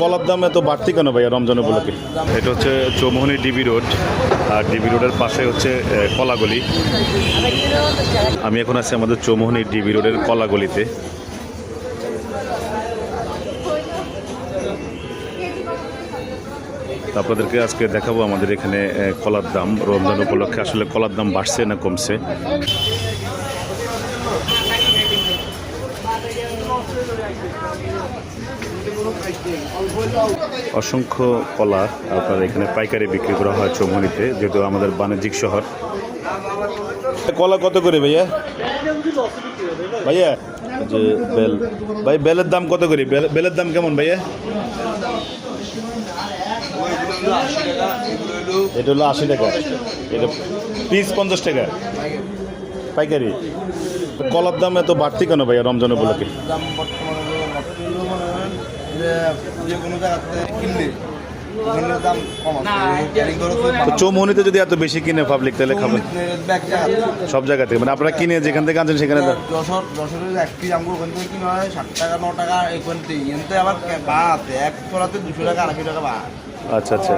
কলার দাম এত বাড়তি কেন ভাইয়া রমজান উপলক্ষে? এটা হচ্ছে চৌমোহনী ডিবি রোড আর ডিবি রোডের পাশে হচ্ছে কলাগলি। আমি এখন আছি আমাদের চৌমোহনী ডিবি রোডের কলাগলিতে। আপনাদেরকে আজকে দেখাবো আমাদের এখানে কলার দাম, রমজান উপলক্ষে আসলে কলার দাম বাড়ছে না কমছে? অসংখ্য কলা আপনার এখানে পাইকারি বিক্রি করা হয় চৌমুনিতে যেহেতু আমাদের বাণিজ্যিক শহর। কলা কত করে ভাইয়া? ভাইয়া যে বেল। ভাই, বেলের দাম কত করে? বেল- বেলের দাম কেমন ভাইয়া? এটা হলো আশি টাকা। এটা পিস পঞ্চাশ টাকা। পাইকারি। কলার দাম এত বাড়তি কেন ভাইয়া রমজান উপলক্ষে? দাম বর্তমানে যে মনে কোনো জায়গাতে কিনলে চৌমুনিতে যদি এত বেশি কিনে পাবলিক তাহলে খাবে সব জায়গা থেকে মানে আপনারা কিনে যেখান থেকে আনছেন সেখানে তো যশোর যশোরের এক পিস আমগুলো ওখান থেকে কিনা হয় ষাট টাকা ন টাকা এখান থেকে এনতে আবার বা এক তোলাতে দুশো টাকা আড়াইশো টাকা বা আচ্ছা আচ্ছা।